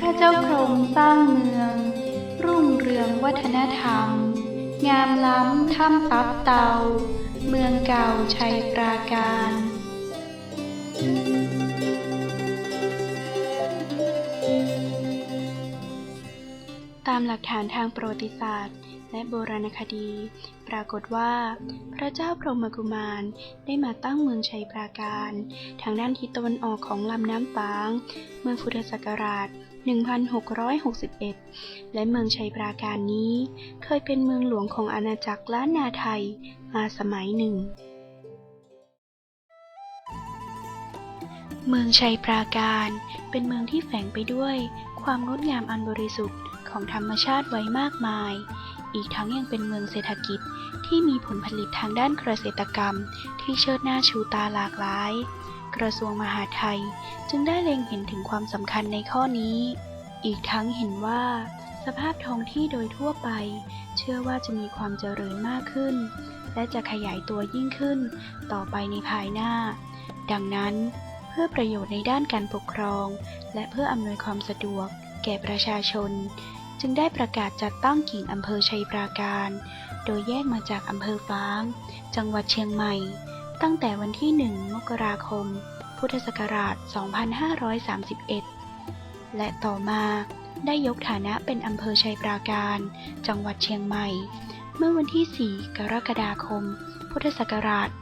พระเจ้าพรหมสร้างเมือง รุ่งเรืองวัฒนธรรม งามล้ำถ้ำตับเตา เมืองเก่าชัยปราการามหลักฐานทางประวัติศาสตร์ และโบราณคดี ปรากฏว่า พระเจ้าพรหมกุมารได้มาตั้งเมืองชัยปราการ ทางด้านทิศตะวันออกของลำน้ำปาง เมื่อพุทธศักราช 1661 และเมืองชัยปราการนี้ เคยเป็นเมืองหลวงของอาณาจักรล้านนาไทยมาสมัยหนึ่ง เมืองชัยปราการ เป็นเมืองที่แฝงไปด้วย ความงดงามอันบริสุทธิ์ของธรรมชาติไว้มากมาย อีกทั้งยังเป็นเมืองเศรษฐกิจที่มีผลผลิตทางด้านเกษตรกรรม ที่เชิดหน้าชูตาหลากหลาย กระทรวงมหาดไทยจึงได้เล็งเห็นถึงความสำคัญในข้อนี้ อีกทั้งเห็นว่า สภาพท้องที่โดยทั่วไป เชื่อว่าจะมีความเจริญมากขึ้น และจะขยายตัวยิ่งขึ้น ต่อไปในภายหน้า ดังนั้น พื่อประโยชน์ในด้านการปกครอง และเพื่ออำนวยความสะดวก แก่ประชาชน จึงได้ประกาศจัดตั้งกิ่งอำเภอชัยปราการ โดยแยกมาจากอำเภอฟ้าง จังหวัดเชียงใหม่ ตั้งแต่วันที่ 1 มกราคม พุทธศักราช 2531 และต่อมาได้ยกฐานะเป็นอำเภอชัยปราการ จังหวัดเชียงใหม่ เมื่อวันที่ 4 กรกฎาคม พุทธศักราช 2537